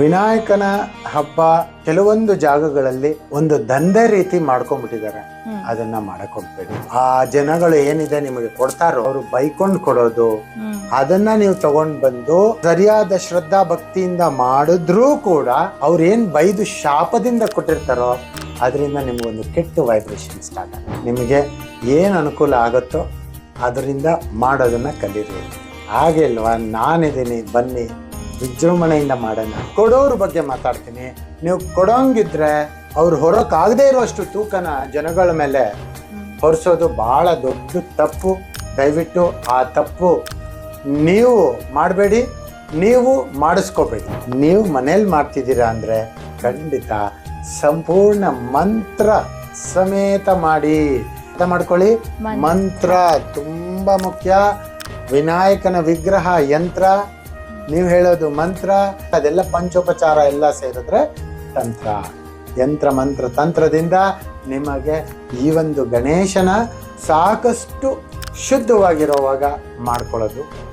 ವಿನಾಯಕನ ಹಬ್ಬ ಕೆಲವೊಂದು ಜಾಗಗಳಲ್ಲಿ ಒಂದು ದಂಧೆ ರೀತಿ ಮಾಡ್ಕೊಂಡ್ಬಿಟ್ಟಿದ್ದಾರೆ. ಅದನ್ನ ಮಾಡಕ್ ಹೋಗ್ಬೇಡಿ ಆ ಜನಗಳು ಏನಿದೆ ನಿಮಗೆ ಕೊಡ್ತಾರೋ ಅವರು ಬೈಕೊಂಡ್ ಕೊಡೋದು. ಅದನ್ನ ನೀವು ತಗೊಂಡ್ ಬಂದು ಸರಿಯಾದ ಶ್ರದ್ಧಾ ಭಕ್ತಿಯಿಂದ ಮಾಡಿದ್ರೂ ಕೂಡ ಅವ್ರು ಏನ್ ಬೈದು ಶಾಪದಿಂದ ಕೊಟ್ಟಿರ್ತಾರೋ ಅದರಿಂದ ನಿಮ್ಗೊಂದು ಕೆಟ್ಟ ವೈಬ್ರೇಷನ್ ಸ್ಟಾರ್ಟ್ ಆಗುತ್ತೆ. ನಿಮಗೆ ಏನ್ ಅನುಕೂಲ ಆಗುತ್ತೋ ಅದರಿಂದ ಮಾಡೋದನ್ನ ಕಲೀರಿ. ಹಾಗೆ ಅಲ್ವಾ? ನಾನಿದ್ದೀನಿ ಬನ್ನಿ. ವಿಜೃಂಭಣೆಯಿಂದ ಮಾಡೋಣ. ಕೊಡೋರ ಬಗ್ಗೆ ಮಾತಾಡ್ತೀನಿ. ನೀವು ಕೊಡೋಂಗಿದ್ರೆ ಅವ್ರು ಹೊರಕ್ಕಾಗದೇ ಇರುವಷ್ಟು ತೂಕನ ಜನಗಳ ಮೇಲೆ ಹೊರಿಸೋದು ಬಹಳ ದೊಡ್ಡ ತಪ್ಪು. ದಯವಿಟ್ಟು ಆ ತಪ್ಪು ನೀವು ಮಾಡಬೇಡಿ ನೀವು ಮಾಡಿಸ್ಕೋಬೇಡಿ. ನೀವು ಮನೇಲಿ ಮಾಡ್ತಿದ್ದೀರಾ ಅಂದರೆ ಖಂಡಿತ ಸಂಪೂರ್ಣ ಮಂತ್ರ ಸಮೇತ ಮಾಡಿ. ಅಂತ ಮಾಡ್ಕೊಳ್ಳಿ. ಮಂತ್ರ. ತುಂಬ ಮುಖ್ಯ. ವಿನಾಯಕನ ವಿಗ್ರಹ ಯಂತ್ರ. ನೀವು ಹೇಳೋದು ಮಂತ್ರ, ಅದೆಲ್ಲ ಪಂಚೋಪಚಾರ ಎಲ್ಲ ಸೇರಿದ್ರೆ ತಂತ್ರ. ಯಂತ್ರ, ಮಂತ್ರ, ತಂತ್ರದಿಂದ ನಿಮಗೆ ಈ ಒಂದು ಗಣೇಶನ ಸಾಕಷ್ಟು ಶುದ್ಧವಾಗಿರೋವಾಗ ಮಾಡ್ಕೊಳ್ಳೋದು.